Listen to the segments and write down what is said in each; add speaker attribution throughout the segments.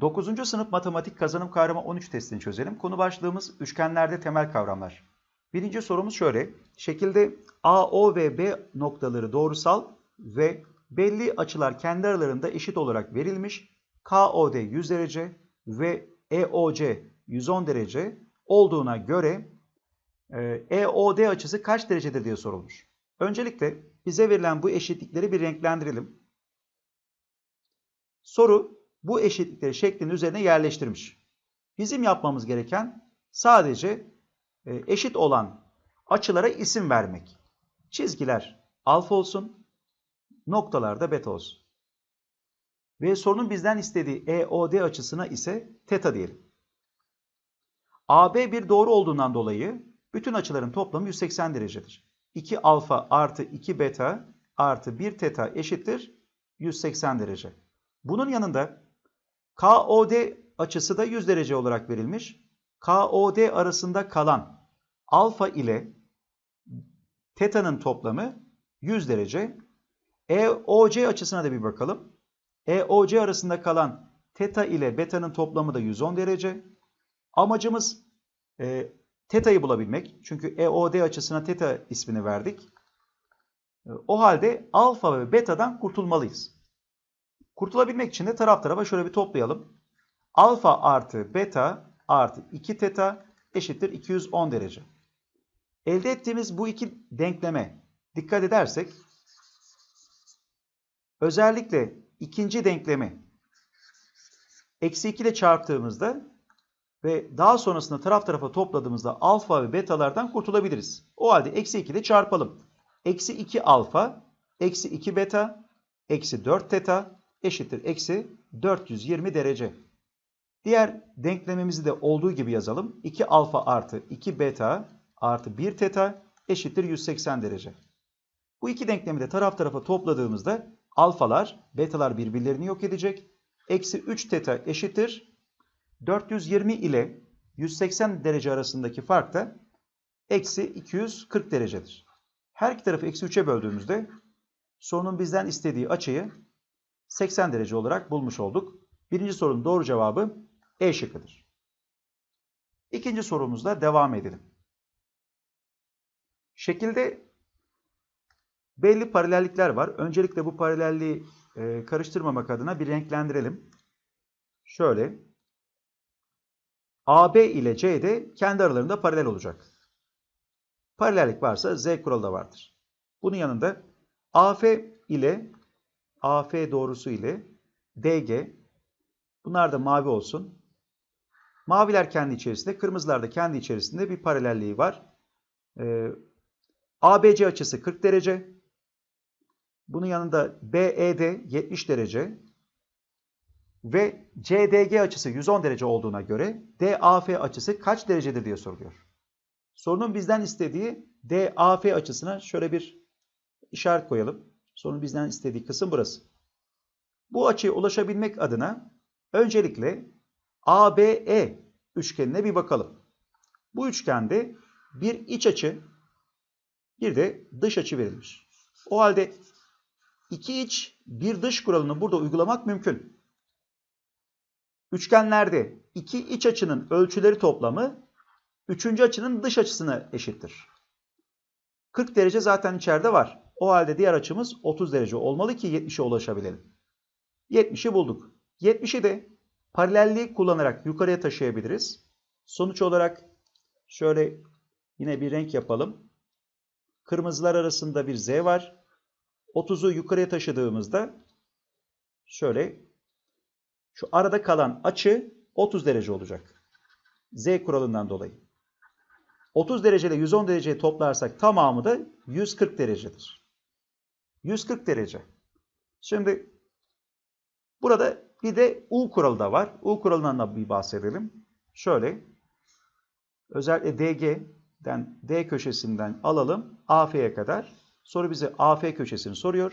Speaker 1: 9. sınıf matematik kazanım kavramı 13 testini çözelim. Konu başlığımız üçgenlerde temel kavramlar. Birinci sorumuz şöyle. Şekilde AO ve B noktaları doğrusal ve belli açılar kendi aralarında eşit olarak verilmiş. KOD 100 derece ve EOC 110 derece olduğuna göre EOD açısı kaç derecedir diye sorulmuş. Öncelikle bize verilen bu eşitlikleri bir renklendirelim. Soru bu eşitlikleri şeklin üzerine yerleştirmiş. Bizim yapmamız gereken sadece e, eşit olan açılara isim vermek. Çizgiler alfa olsun, noktalar da beta olsun. Ve sorunun bizden istediği EOD açısına ise teta diyelim. AB bir doğru olduğundan dolayı bütün açıların toplamı 180 derecedir. 2 alfa artı 2 beta artı 1 teta eşittir 180 derece. Bunun yanında KOD açısı da 100 derece olarak verilmiş. KOD arasında kalan alfa ile teta'nın toplamı 100 derece. EOC açısına da bir bakalım. EOC arasında kalan teta ile beta'nın toplamı da 110 derece. Amacımız e, teta'yı bulabilmek. Çünkü EOD açısına teta ismini verdik. E, o halde alfa ve beta'dan kurtulmalıyız. Kurtulabilmek için de taraf tarafa şöyle bir toplayalım. Alfa artı beta artı 2 teta eşittir 210 derece. Elde ettiğimiz bu iki denkleme dikkat edersek özellikle ikinci denklemi eksi 2 ile çarptığımızda ve daha sonrasında taraf tarafa topladığımızda alfa ve betalardan kurtulabiliriz. O halde eksi 2 ile çarpalım. Eksi 2 alfa, eksi 2 beta, eksi 4 teta eşittir eksi 420 derece. Diğer denklemimizi de olduğu gibi yazalım. 2 alfa artı 2 beta artı 1 teta eşittir 180 derece. Bu iki denklemi de taraf tarafa topladığımızda alfalar, betalar birbirlerini yok edecek. Eksi 3 teta eşittir 420 ile 180 derece arasındaki fark da eksi 240 derecedir. Her iki tarafı eksi 3'e böldüğümüzde sorunun bizden istediği açıyı 80 derece olarak bulmuş olduk. Birinci sorunun doğru cevabı E şıkkıdır. İkinci sorumuzla devam edelim. Şekilde belli paralellikler var. Öncelikle bu paralelliği e, karıştırmamak adına bir renklendirelim. Şöyle. AB ile CD kendi aralarında paralel olacak. Paralellik varsa Z kuralı da vardır. Bunun yanında AF ile AF doğrusu ile DG bunlar da mavi olsun. Maviler kendi içerisinde, kırmızılar da kendi içerisinde bir paralelliği var. Ee, ABC açısı 40 derece. Bunun yanında BED 70 derece ve CDG açısı 110 derece olduğuna göre DAF açısı kaç derecedir diye soruluyor. Sorunun bizden istediği DAF açısına şöyle bir işaret koyalım. Sorunun bizden istediği kısım burası. Bu açıya ulaşabilmek adına öncelikle ABE üçgenine bir bakalım. Bu üçgende bir iç açı, bir de dış açı verilmiş. O halde iki iç, bir dış kuralını burada uygulamak mümkün. Üçgenlerde iki iç açının ölçüleri toplamı üçüncü açının dış açısına eşittir. 40 derece zaten içeride var. O halde diğer açımız 30 derece olmalı ki 70'e ulaşabilelim. 70'i bulduk. 70'i de paralelliği kullanarak yukarıya taşıyabiliriz. Sonuç olarak şöyle yine bir renk yapalım. Kırmızılar arasında bir Z var. 30'u yukarıya taşıdığımızda şöyle şu arada kalan açı 30 derece olacak. Z kuralından dolayı. 30 derece ile 110 dereceyi toplarsak tamamı da 140 derecedir. 140 derece. Şimdi burada bir de U kuralı da var. U kuralından da bir bahsedelim. Şöyle özellikle DG'den D köşesinden alalım AF'ye kadar. Soru bize AF köşesini soruyor.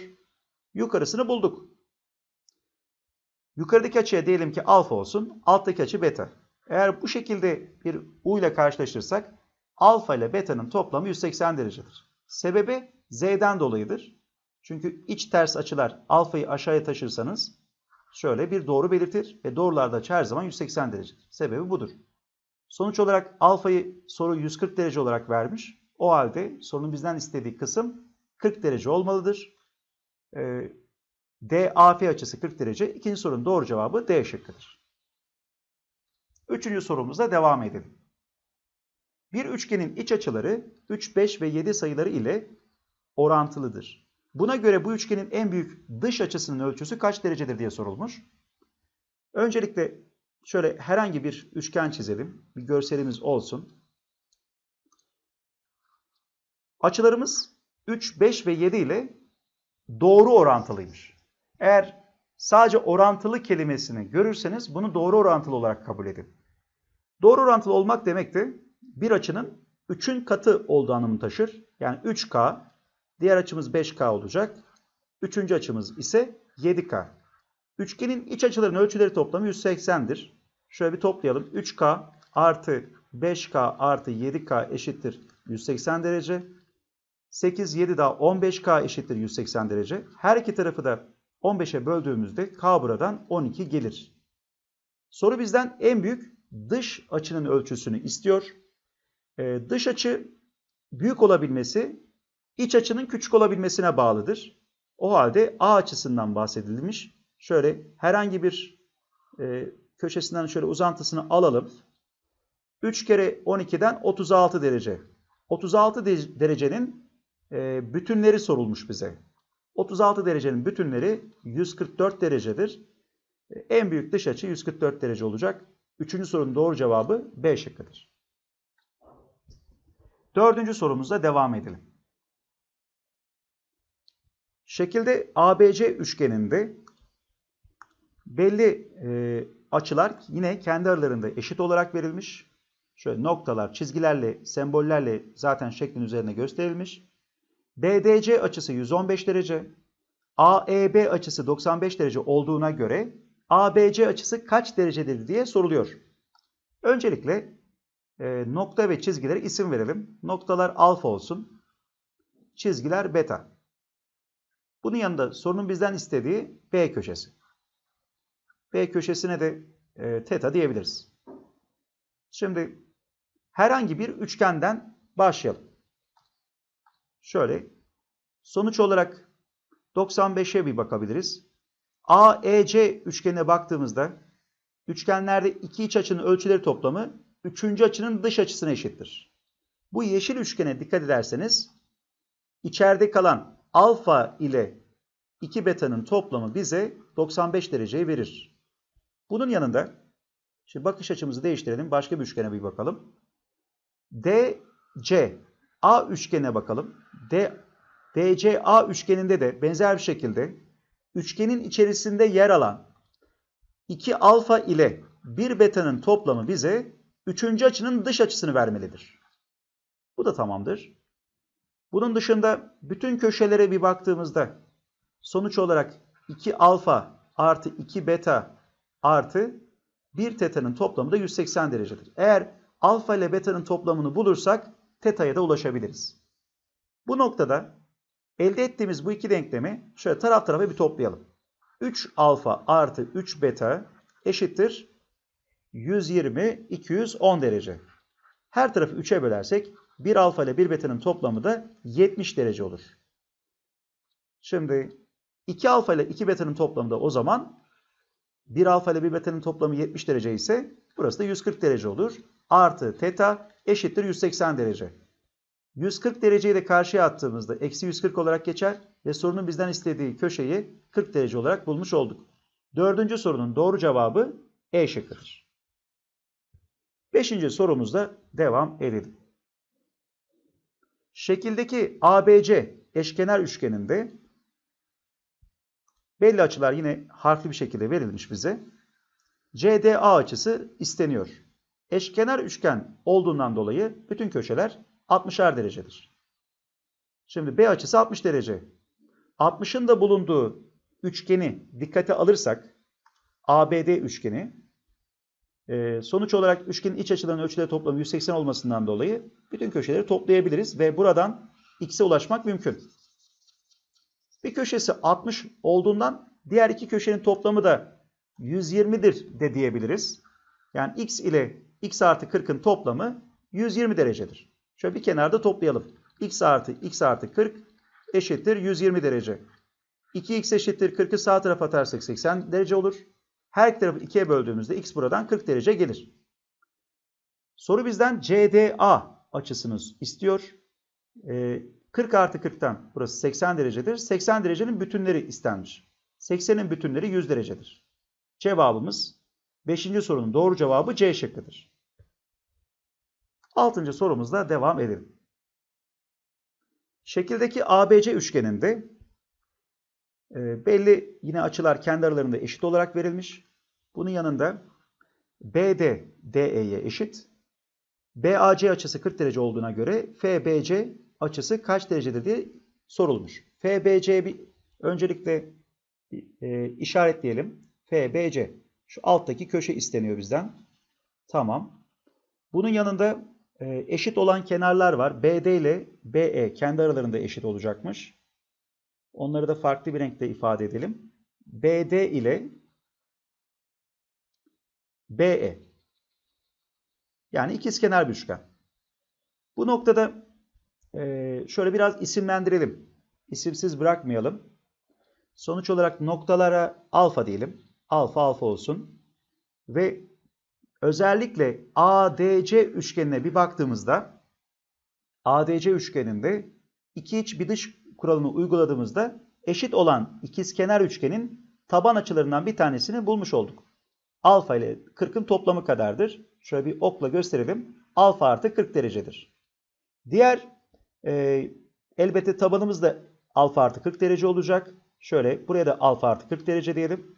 Speaker 1: Yukarısını bulduk. Yukarıdaki açıya diyelim ki alfa olsun. Alttaki açı beta. Eğer bu şekilde bir U ile karşılaştırırsak alfa ile beta'nın toplamı 180 derecedir. Sebebi Z'den dolayıdır. Çünkü iç ters açılar alfayı aşağıya taşırsanız şöyle bir doğru belirtir ve doğrularda açı her zaman 180 derece. Sebebi budur. Sonuç olarak alfayı soru 140 derece olarak vermiş. O halde sorunun bizden istediği kısım 40 derece olmalıdır. Ee, DAF açısı 40 derece. İkinci sorunun doğru cevabı D şıkkıdır. Üçüncü sorumuzla devam edelim. Bir üçgenin iç açıları 3, 5 ve 7 sayıları ile orantılıdır. Buna göre bu üçgenin en büyük dış açısının ölçüsü kaç derecedir diye sorulmuş. Öncelikle şöyle herhangi bir üçgen çizelim. Bir görselimiz olsun. Açılarımız 3, 5 ve 7 ile doğru orantılıymış. Eğer sadece orantılı kelimesini görürseniz bunu doğru orantılı olarak kabul edin. Doğru orantılı olmak demek de bir açının 3'ün katı olduğu anlamını taşır. Yani 3K, diğer açımız 5K olacak. Üçüncü açımız ise 7K. Üçgenin iç açılarının ölçüleri toplamı 180'dir. Şöyle bir toplayalım. 3K artı 5K artı 7K eşittir 180 derece. 8, 7 daha 15K eşittir 180 derece. Her iki tarafı da 15'e böldüğümüzde K buradan 12 gelir. Soru bizden en büyük dış açının ölçüsünü istiyor. Ee, dış açı büyük olabilmesi iç açının küçük olabilmesine bağlıdır. O halde A açısından bahsedilmiş. Şöyle herhangi bir e, köşesinden şöyle uzantısını alalım. 3 kere 12'den 36 derece. 36 de derecenin e, bütünleri sorulmuş bize. 36 derecenin bütünleri 144 derecedir. E, en büyük dış açı 144 derece olacak. Üçüncü sorunun doğru cevabı B şıkkıdır. Dördüncü sorumuzla devam edelim. Şekilde ABC üçgeninde belli e, açılar yine kendi aralarında eşit olarak verilmiş. Şöyle noktalar, çizgilerle, sembollerle zaten şeklin üzerine gösterilmiş. BDC açısı 115 derece, AEB açısı 95 derece olduğuna göre ABC açısı kaç derecedir diye soruluyor. Öncelikle e, nokta ve çizgilere isim verelim. Noktalar alfa olsun, çizgiler beta. Bunun yanında sorunun bizden istediği B köşesi. B köşesine de e, teta diyebiliriz. Şimdi herhangi bir üçgenden başlayalım. Şöyle sonuç olarak 95'e bir bakabiliriz. AEC üçgenine baktığımızda üçgenlerde iki iç açının ölçüleri toplamı üçüncü açının dış açısına eşittir. Bu yeşil üçgene dikkat ederseniz içeride kalan alfa ile 2 beta'nın toplamı bize 95 dereceyi verir. Bunun yanında şimdi bakış açımızı değiştirelim. Başka bir üçgene bir bakalım. DC A üçgenine bakalım. D, DCA üçgeninde de benzer bir şekilde üçgenin içerisinde yer alan 2 alfa ile 1 beta'nın toplamı bize üçüncü açının dış açısını vermelidir. Bu da tamamdır. Bunun dışında bütün köşelere bir baktığımızda sonuç olarak 2 alfa artı 2 beta artı 1 teta'nın toplamı da 180 derecedir. Eğer alfa ile beta'nın toplamını bulursak teta'ya da ulaşabiliriz. Bu noktada elde ettiğimiz bu iki denklemi şöyle taraf tarafa bir toplayalım. 3 alfa artı 3 beta eşittir 120, 210 derece. Her tarafı 3'e bölersek 1 alfa ile 1 beta'nın toplamı da 70 derece olur. Şimdi 2 alfa ile 2 beta'nın toplamı da o zaman 1 alfa ile 1 beta'nın toplamı 70 derece ise burası da 140 derece olur. Artı teta eşittir 180 derece. 140 dereceyi de karşıya attığımızda eksi 140 olarak geçer ve sorunun bizden istediği köşeyi 40 derece olarak bulmuş olduk. Dördüncü sorunun doğru cevabı E şıkkıdır. Beşinci sorumuzda devam edelim. Şekildeki ABC eşkenar üçgeninde belli açılar yine harfli bir şekilde verilmiş bize. CDA açısı isteniyor. Eşkenar üçgen olduğundan dolayı bütün köşeler 60'ar derecedir. Şimdi B açısı 60 derece. 60'ın da bulunduğu üçgeni dikkate alırsak ABD üçgeni e, sonuç olarak üçgenin iç açılarının ölçüleri toplamı 180 olmasından dolayı bütün köşeleri toplayabiliriz ve buradan x'e ulaşmak mümkün. Bir köşesi 60 olduğundan diğer iki köşenin toplamı da 120'dir de diyebiliriz. Yani x ile x artı 40'ın toplamı 120 derecedir. Şöyle bir kenarda toplayalım. x artı x artı 40 eşittir 120 derece. 2x eşittir 40'ı sağ tarafa atarsak 80 derece olur. Her iki tarafı 2'ye böldüğümüzde x buradan 40 derece gelir. Soru bizden CDA açısını istiyor. Ee, 40 artı 40'tan burası 80 derecedir. 80 derecenin bütünleri istenmiş. 80'in bütünleri 100 derecedir. Cevabımız 5. sorunun doğru cevabı C şıkkıdır. 6. sorumuzla devam edelim. Şekildeki ABC üçgeninde e, belli yine açılar kendi aralarında eşit olarak verilmiş. Bunun yanında BD DE'ye eşit. BAC açısı 40 derece olduğuna göre FBC açısı kaç derecedir diye sorulmuş. FBC bir öncelikle e, işaretleyelim. FBC. Şu alttaki köşe isteniyor bizden. Tamam. Bunun yanında e, eşit olan kenarlar var. BD ile BE kendi aralarında eşit olacakmış. Onları da farklı bir renkte ifade edelim. BD ile BE. Yani ikizkenar bir üçgen. Bu noktada e, şöyle biraz isimlendirelim. İsimsiz bırakmayalım. Sonuç olarak noktalara alfa diyelim. Alfa alfa olsun. Ve özellikle ADC üçgenine bir baktığımızda ADC üçgeninde iki iç bir dış kuralını uyguladığımızda eşit olan ikizkenar üçgenin taban açılarından bir tanesini bulmuş olduk. Alfa ile 40'ın toplamı kadardır. Şöyle bir okla gösterelim. Alfa artı 40 derecedir. Diğer e, elbette tabanımız da alfa artı 40 derece olacak. Şöyle buraya da alfa artı 40 derece diyelim.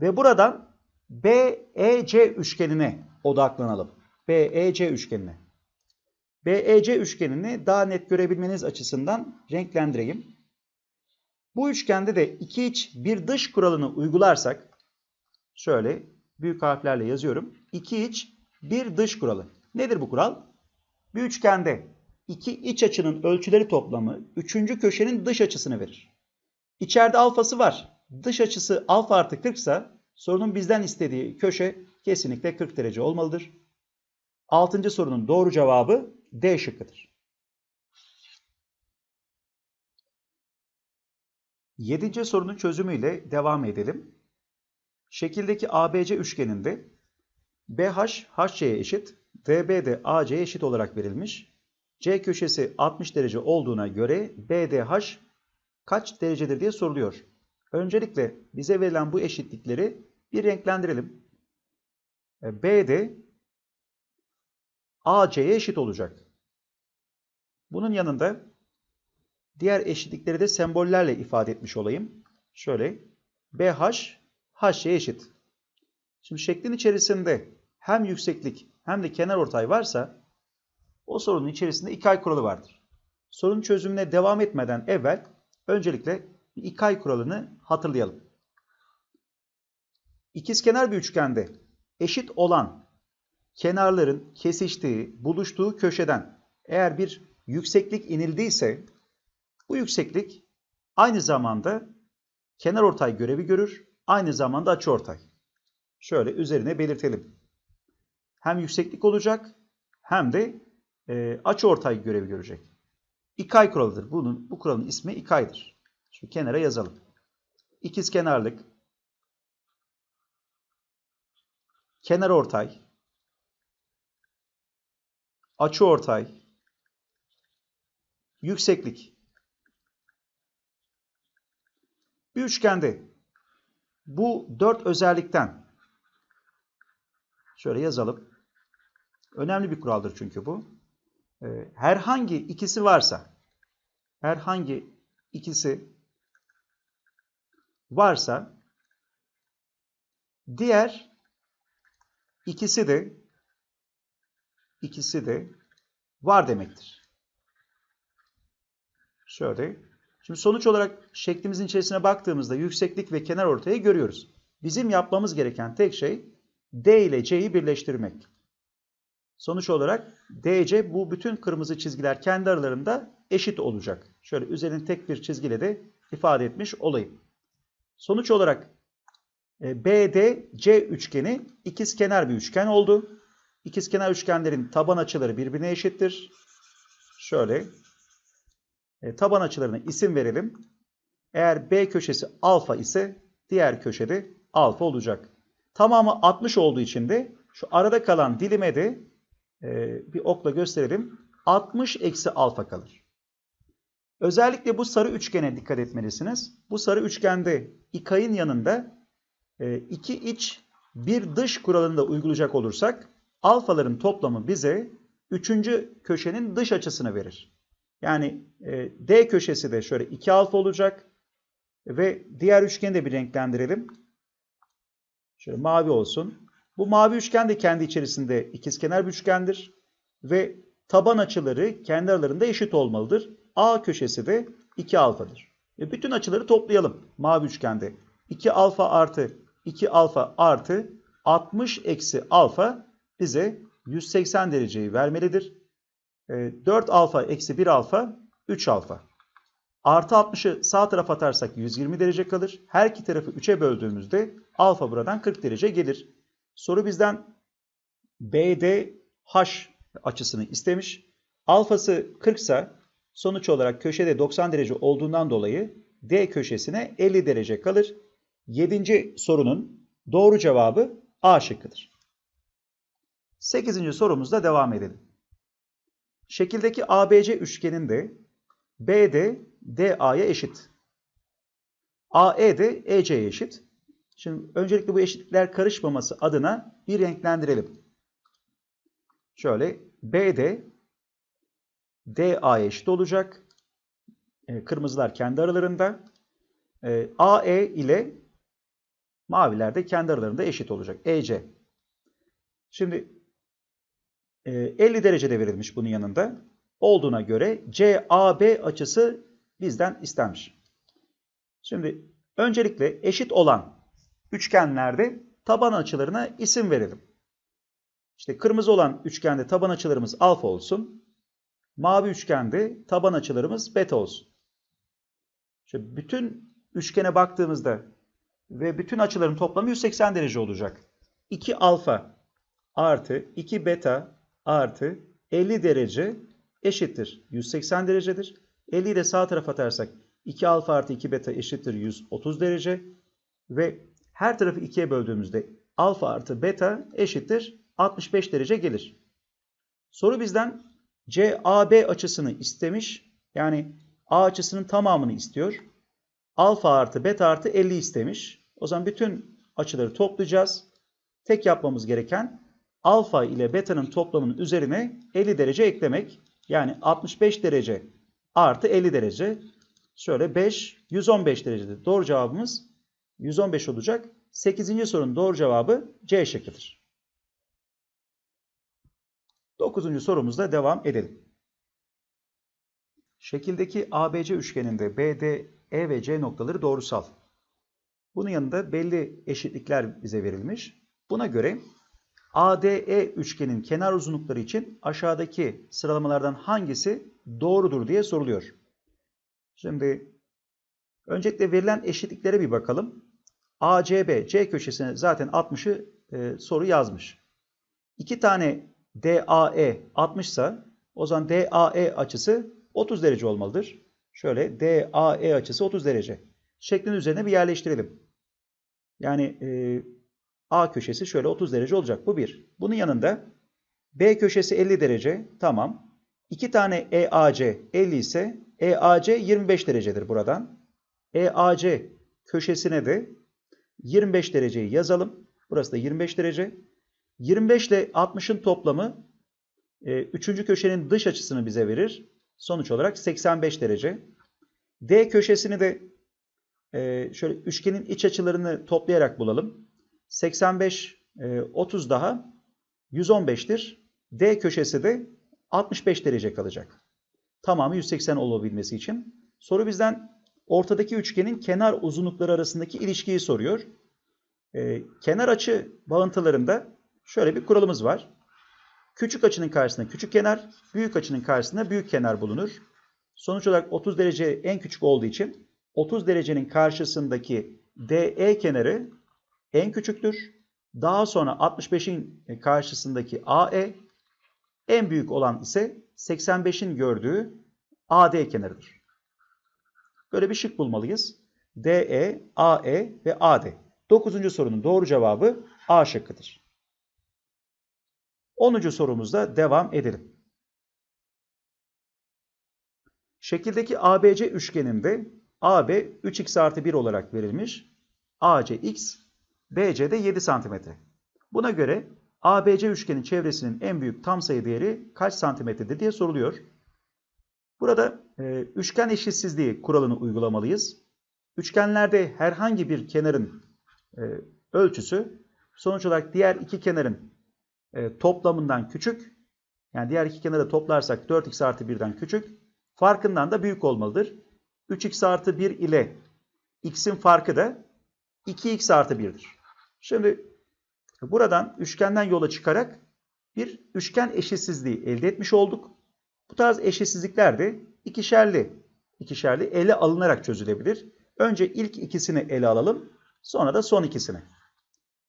Speaker 1: Ve buradan BEC üçgenine odaklanalım. BEC üçgenine. BEC üçgenini daha net görebilmeniz açısından renklendireyim. Bu üçgende de iki iç bir dış kuralını uygularsak şöyle büyük harflerle yazıyorum. İki iç bir dış kuralı. Nedir bu kural? Bir üçgende iki iç açının ölçüleri toplamı üçüncü köşenin dış açısını verir. İçeride alfası var. Dış açısı alfa artı 40 ise sorunun bizden istediği köşe kesinlikle 40 derece olmalıdır. Altıncı sorunun doğru cevabı D şıkkıdır. Yedinci sorunun çözümüyle devam edelim. Şekildeki ABC üçgeninde BH HC'ye eşit, VB de AC'ye eşit olarak verilmiş. C köşesi 60 derece olduğuna göre BDH kaç derecedir diye soruluyor. Öncelikle bize verilen bu eşitlikleri bir renklendirelim. E, BD AC'ye eşit olacak. Bunun yanında diğer eşitlikleri de sembollerle ifade etmiş olayım. Şöyle BH HC'ye eşit. Şimdi şeklin içerisinde hem yükseklik hem de kenar ortay varsa o sorunun içerisinde ikay kuralı vardır. Sorunun çözümüne devam etmeden evvel öncelikle ikay kuralını hatırlayalım. İkizkenar bir üçgende eşit olan kenarların kesiştiği, buluştuğu köşeden eğer bir yükseklik inildiyse bu yükseklik aynı zamanda kenar ortay görevi görür, aynı zamanda açı ortay. Şöyle üzerine belirtelim. Hem yükseklik olacak hem de e, açı ortay görevi görecek. İkay kuralıdır. Bunun, bu kuralın ismi ikaydır. Şu kenara yazalım. İkiz kenarlık, kenar ortay, açı ortay, yükseklik. Bir üçgende bu dört özellikten şöyle yazalım. Önemli bir kuraldır çünkü bu. Ee, herhangi ikisi varsa herhangi ikisi varsa diğer ikisi de ikisi de var demektir. Şöyle. Şimdi sonuç olarak şeklimizin içerisine baktığımızda yükseklik ve kenar ortayı görüyoruz. Bizim yapmamız gereken tek şey D ile C'yi birleştirmek. Sonuç olarak DC bu bütün kırmızı çizgiler kendi aralarında eşit olacak. Şöyle üzerine tek bir çizgiyle de ifade etmiş olayım. Sonuç olarak E, BDC üçgeni ikizkenar bir üçgen oldu. İkizkenar üçgenlerin taban açıları birbirine eşittir. Şöyle e, taban açılarına isim verelim. Eğer B köşesi alfa ise diğer köşede alfa olacak. Tamamı 60 olduğu için de şu arada kalan dilime de e, bir okla gösterelim. 60 eksi alfa kalır. Özellikle bu sarı üçgene dikkat etmelisiniz. Bu sarı üçgende ikayın yanında e, iki iç bir dış kuralını da uygulayacak olursak alfaların toplamı bize üçüncü köşenin dış açısını verir. Yani e, D köşesi de şöyle 2 alfa olacak. Ve diğer üçgeni de bir renklendirelim. Şöyle mavi olsun. Bu mavi üçgen de kendi içerisinde ikizkenar bir üçgendir. Ve taban açıları kendi aralarında eşit olmalıdır. A köşesi de 2 alfadır. E bütün açıları toplayalım mavi üçgende. 2 alfa artı 2 alfa artı 60 eksi alfa bize 180 dereceyi vermelidir. 4 e, alfa eksi 1 alfa 3 alfa. Artı 60'ı sağ tarafa atarsak 120 derece kalır. Her iki tarafı 3'e böldüğümüzde alfa buradan 40 derece gelir. Soru bizden BDH açısını istemiş. Alfası 40 ise sonuç olarak köşede 90 derece olduğundan dolayı D köşesine 50 derece kalır. 7. sorunun doğru cevabı A şıkkıdır. 8. sorumuzda devam edelim. Şekildeki ABC üçgeninde BD DA'ya eşit. AE de EC'ye eşit. Şimdi öncelikle bu eşitlikler karışmaması adına bir renklendirelim. Şöyle BD DA'ya eşit olacak. E, kırmızılar kendi aralarında. E, AE ile maviler de kendi aralarında eşit olacak. EC. Şimdi 50 e, derecede verilmiş bunun yanında. Olduğuna göre CAB açısı bizden istenmiş. Şimdi öncelikle eşit olan üçgenlerde taban açılarına isim verelim. İşte kırmızı olan üçgende taban açılarımız alfa olsun. Mavi üçgende taban açılarımız beta olsun. İşte bütün üçgene baktığımızda ve bütün açıların toplamı 180 derece olacak. 2 alfa artı 2 beta artı 50 derece eşittir 180 derecedir. 50'yi de sağ tarafa atarsak 2 alfa artı 2 beta eşittir 130 derece. Ve her tarafı 2'ye böldüğümüzde alfa artı beta eşittir 65 derece gelir. Soru bizden CAB açısını istemiş. Yani A açısının tamamını istiyor. Alfa artı beta artı 50 istemiş. O zaman bütün açıları toplayacağız. Tek yapmamız gereken alfa ile beta'nın toplamının üzerine 50 derece eklemek. Yani 65 derece artı 50 derece. Şöyle 5, 115 derecedir. Doğru cevabımız 115 olacak. 8. sorunun doğru cevabı C şıkkıdır. 9. sorumuzda devam edelim. Şekildeki ABC üçgeninde BD, E ve C noktaları doğrusal. Bunun yanında belli eşitlikler bize verilmiş. Buna göre ADE üçgenin kenar uzunlukları için aşağıdaki sıralamalardan hangisi doğrudur diye soruluyor. Şimdi öncelikle verilen eşitliklere bir bakalım. ACB, C köşesine zaten 60'ı e, soru yazmış. İki tane DAE 60 ise o zaman DAE açısı 30 derece olmalıdır. Şöyle DAE açısı 30 derece. Şeklin üzerine bir yerleştirelim. Yani e, A köşesi şöyle 30 derece olacak. Bu bir. Bunun yanında B köşesi 50 derece. Tamam. İki tane EAC 50 ise EAC 25 derecedir buradan. EAC köşesine de 25 dereceyi yazalım. Burası da 25 derece. 25 ile 60'ın toplamı e, üçüncü köşenin dış açısını bize verir. Sonuç olarak 85 derece. D köşesini de e, şöyle üçgenin iç açılarını toplayarak bulalım. 85, 30 e, daha 115'tir. D köşesi de 65 derece kalacak. Tamamı 180 olabilmesi için. Soru bizden ortadaki üçgenin kenar uzunlukları arasındaki ilişkiyi soruyor. Ee, kenar açı bağıntılarında şöyle bir kuralımız var. Küçük açının karşısında küçük kenar, büyük açının karşısında büyük kenar bulunur. Sonuç olarak 30 derece en küçük olduğu için 30 derecenin karşısındaki DE kenarı en küçüktür. Daha sonra 65'in karşısındaki AE en büyük olan ise 85'in gördüğü AD kenarıdır. Böyle bir şık bulmalıyız. DE, AE ve AD. 9. sorunun doğru cevabı A şıkkıdır. 10. sorumuzda devam edelim. Şekildeki ABC üçgeninde AB 3x artı 1 olarak verilmiş. AC x, BC de 7 cm. Buna göre ABC üçgenin çevresinin en büyük tam sayı değeri kaç santimetredir diye soruluyor. Burada e, üçgen eşitsizliği kuralını uygulamalıyız. Üçgenlerde herhangi bir kenarın e, ölçüsü sonuç olarak diğer iki kenarın e, toplamından küçük. Yani diğer iki kenarı toplarsak 4x artı 1'den küçük. Farkından da büyük olmalıdır. 3x artı 1 ile x'in farkı da 2x artı 1'dir. Şimdi buradan üçgenden yola çıkarak bir üçgen eşitsizliği elde etmiş olduk. Bu tarz eşitsizlikler de ikişerli, ikişerli ele alınarak çözülebilir. Önce ilk ikisini ele alalım, sonra da son ikisini.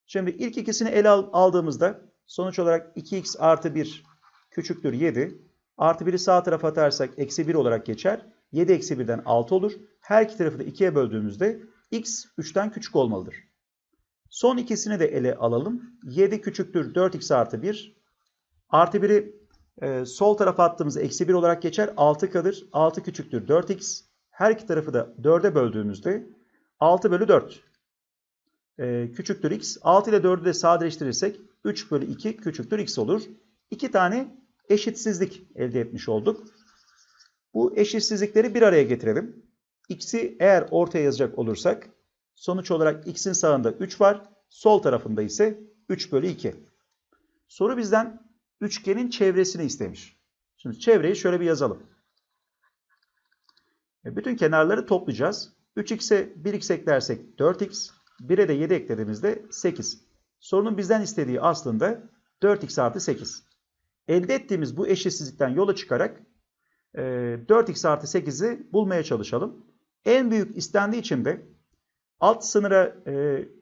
Speaker 1: Şimdi ilk ikisini ele aldığımızda sonuç olarak 2x artı 1 küçüktür 7. Artı 1'i sağ tarafa atarsak eksi 1 olarak geçer. 7 eksi 1'den 6 olur. Her iki tarafı da 2'ye böldüğümüzde x 3'ten küçük olmalıdır. Son ikisini de ele alalım. 7 küçüktür 4x artı 1. Artı 1'i e, sol tarafa attığımızda eksi 1 olarak geçer. 6 kalır. 6 küçüktür 4x. Her iki tarafı da 4'e böldüğümüzde 6 bölü 4 e, küçüktür x. 6 ile 4'ü de sadeleştirirsek 3 bölü 2 küçüktür x olur. İki tane eşitsizlik elde etmiş olduk. Bu eşitsizlikleri bir araya getirelim. X'i eğer ortaya yazacak olursak sonuç olarak x'in sağında 3 var. Sol tarafında ise 3 bölü 2. Soru bizden üçgenin çevresini istemiş. Şimdi çevreyi şöyle bir yazalım. E, bütün kenarları toplayacağız. 3x'e 1x eklersek 4x, 1'e de 7 eklediğimizde 8. Sorunun bizden istediği aslında 4x artı 8. Elde ettiğimiz bu eşitsizlikten yola çıkarak 4x artı 8'i bulmaya çalışalım. En büyük istendiği için de alt sınıra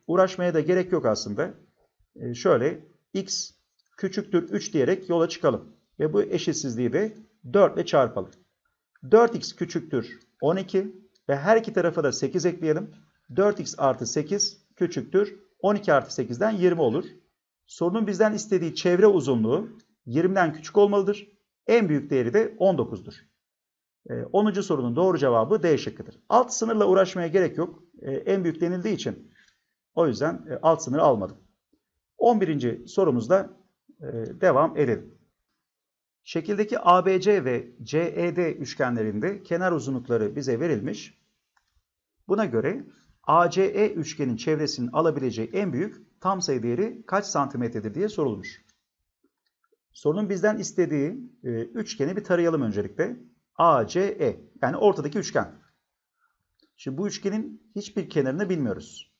Speaker 1: uğraşmaya da gerek yok aslında. Şöyle x küçüktür 3 diyerek yola çıkalım. Ve bu eşitsizliği de 4 ile çarpalım. 4x küçüktür 12 ve her iki tarafa da 8 ekleyelim. 4x artı 8 küçüktür 12 artı 8'den 20 olur. Sorunun bizden istediği çevre uzunluğu 20'den küçük olmalıdır. En büyük değeri de 19'dur. 10. Ee, sorunun doğru cevabı D şıkkıdır. Alt sınırla uğraşmaya gerek yok. Ee, en büyük denildiği için o yüzden e, alt sınırı almadım. 11. sorumuzda e, devam edelim. Şekildeki ABC ve CED üçgenlerinde kenar uzunlukları bize verilmiş. Buna göre ACE üçgenin çevresinin alabileceği en büyük tam sayı değeri kaç santimetredir diye sorulmuş. Sorunun bizden istediği e, üçgeni bir tarayalım öncelikle. ACE yani ortadaki üçgen. Şimdi bu üçgenin hiçbir kenarını bilmiyoruz.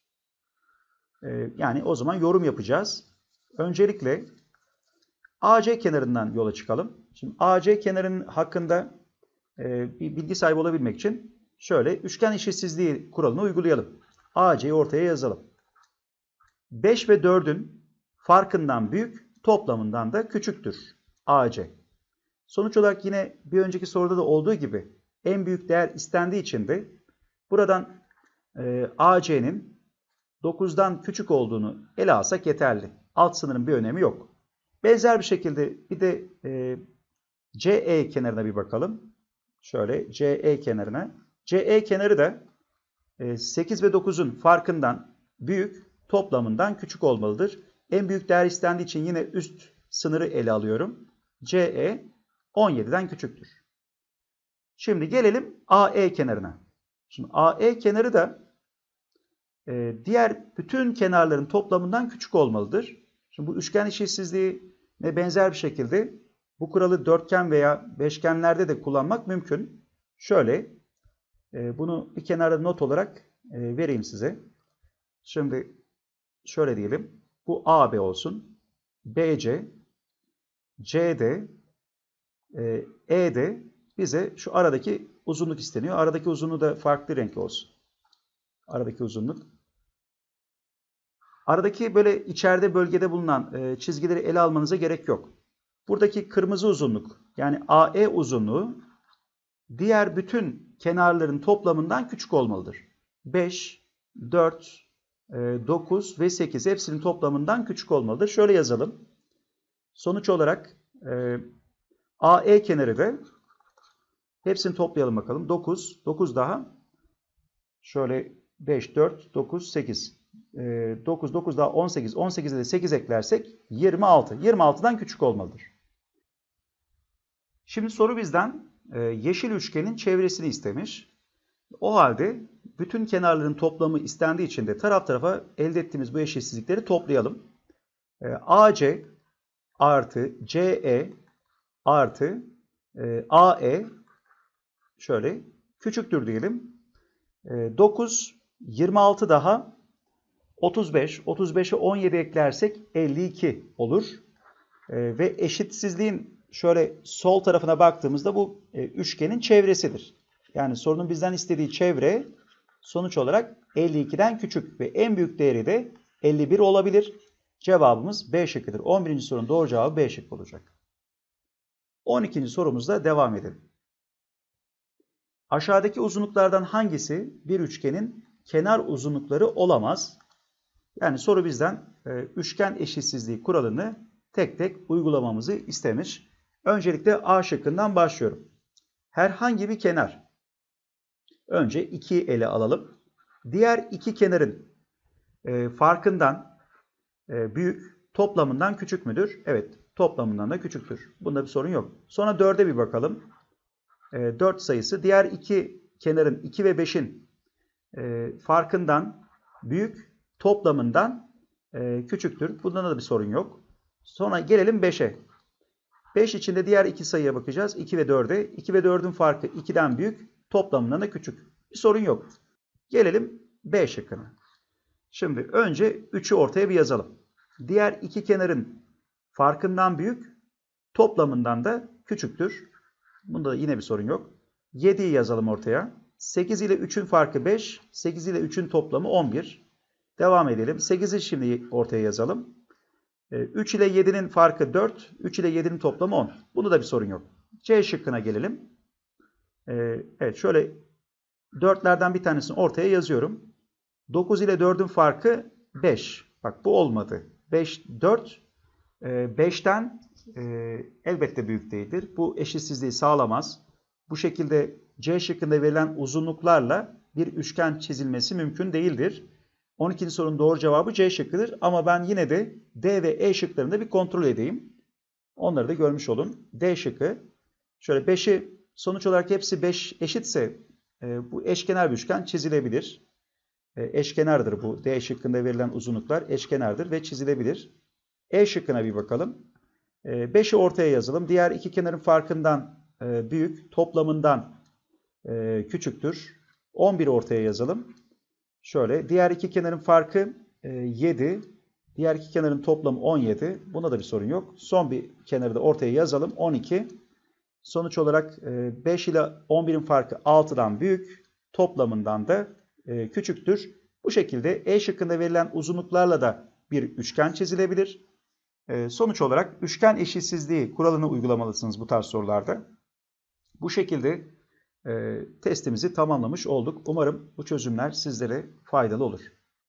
Speaker 1: E, yani o zaman yorum yapacağız. Öncelikle AC kenarından yola çıkalım. Şimdi AC kenarının hakkında e, bir bilgi sahibi olabilmek için şöyle üçgen eşitsizliği kuralını uygulayalım. AC'yi ortaya yazalım. 5 ve 4'ün farkından büyük, toplamından da küçüktür AC. Sonuç olarak yine bir önceki soruda da olduğu gibi en büyük değer istendiği için de buradan e, AC'nin 9'dan küçük olduğunu ele alsak yeterli. Alt sınırın bir önemi yok. Benzer bir şekilde bir de e, CE kenarına bir bakalım. Şöyle CE kenarına. CE kenarı da 8 e, ve 9'un farkından büyük, toplamından küçük olmalıdır. En büyük değer istendiği için yine üst sınırı ele alıyorum. CE 17'den küçüktür. Şimdi gelelim AE kenarına. Şimdi AE kenarı da e, diğer bütün kenarların toplamından küçük olmalıdır. Şimdi bu üçgen eşitsizliği ne benzer bir şekilde bu kuralı dörtgen veya beşgenlerde de kullanmak mümkün. Şöyle e, bunu bir kenara not olarak e, vereyim size. Şimdi şöyle diyelim. Bu AB olsun. BC, CD, e, ED bize şu aradaki uzunluk isteniyor. Aradaki uzunluğu da farklı renk olsun. Aradaki uzunluk. Aradaki böyle içeride bölgede bulunan e, çizgileri ele almanıza gerek yok. Buradaki kırmızı uzunluk yani AE uzunluğu diğer bütün kenarların toplamından küçük olmalıdır. 5, 4, 9 ve 8 hepsinin toplamından küçük olmalıdır. Şöyle yazalım. Sonuç olarak e, AE kenarı da hepsini toplayalım bakalım. 9, 9 daha şöyle 5, 4, 9, 8. 9, 9 daha 18, 18'e de 8 eklersek 26. 26'dan küçük olmalıdır. Şimdi soru bizden e, yeşil üçgenin çevresini istemiş. O halde bütün kenarların toplamı istendiği için de taraf tarafa elde ettiğimiz bu eşitsizlikleri toplayalım. E, AC artı CE artı e, AE şöyle küçüktür diyelim. 9, 26 daha 35. 35'e 17 eklersek 52 olur. Ve eşitsizliğin şöyle sol tarafına baktığımızda bu üçgenin çevresidir. Yani sorunun bizden istediği çevre sonuç olarak 52'den küçük ve en büyük değeri de 51 olabilir. Cevabımız B şıkkıdır. 11. sorunun doğru cevabı B şıkkı olacak. 12. sorumuzda devam edelim. Aşağıdaki uzunluklardan hangisi bir üçgenin kenar uzunlukları olamaz? Yani soru bizden e, üçgen eşitsizliği kuralını tek tek uygulamamızı istemiş. Öncelikle A şıkkından başlıyorum. Herhangi bir kenar. Önce 2 ele alalım. Diğer iki kenarın e, farkından e, büyük, toplamından küçük müdür? Evet, toplamından da küçüktür. Bunda bir sorun yok. Sonra 4'e bir bakalım. E, 4 sayısı diğer iki kenarın 2 ve 5'in e, farkından büyük, toplamından e, küçüktür. Bunda da bir sorun yok. Sonra gelelim 5'e. 5 içinde diğer iki sayıya bakacağız. 2 ve 4'e. 2 ve 4'ün farkı 2'den büyük, toplamından da küçük. Bir sorun yok. Gelelim B şıkkına. Şimdi önce 3'ü ortaya bir yazalım. Diğer iki kenarın farkından büyük, toplamından da küçüktür. Bunda da yine bir sorun yok. 7'yi yazalım ortaya. 8 ile 3'ün farkı 5, 8 ile 3'ün toplamı 11. Devam edelim. 8'i şimdi ortaya yazalım. 3 ee, ile 7'nin farkı 4, 3 ile 7'nin toplamı 10. Bunda da bir sorun yok. C şıkkına gelelim. Ee, evet şöyle 4'lerden bir tanesini ortaya yazıyorum. 9 ile 4'ün farkı 5. Bak bu olmadı. 5, 4. 5'ten e, elbette büyük değildir. Bu eşitsizliği sağlamaz. Bu şekilde C şıkkında verilen uzunluklarla bir üçgen çizilmesi mümkün değildir. 12. sorunun doğru cevabı C şıkkıdır. Ama ben yine de D ve E şıklarında bir kontrol edeyim. Onları da görmüş olun. D şıkkı. Şöyle 5'i sonuç olarak hepsi 5 eşitse e, bu eşkenar bir üçgen çizilebilir. E, eşkenardır bu. D şıkkında verilen uzunluklar eşkenardır ve çizilebilir. E şıkkına bir bakalım. 5'i e, ortaya yazalım. Diğer iki kenarın farkından e, büyük, toplamından e, küçüktür. 11 ortaya yazalım. Şöyle diğer iki kenarın farkı 7. E, diğer iki kenarın toplamı 17. Buna da bir sorun yok. Son bir kenarı da ortaya yazalım. 12. Sonuç olarak 5 e, ile 11'in farkı 6'dan büyük. Toplamından da küçüktür. Bu şekilde E şıkkında verilen uzunluklarla da bir üçgen çizilebilir. Sonuç olarak üçgen eşitsizliği kuralını uygulamalısınız bu tarz sorularda. Bu şekilde e, testimizi tamamlamış olduk. Umarım bu çözümler sizlere faydalı olur.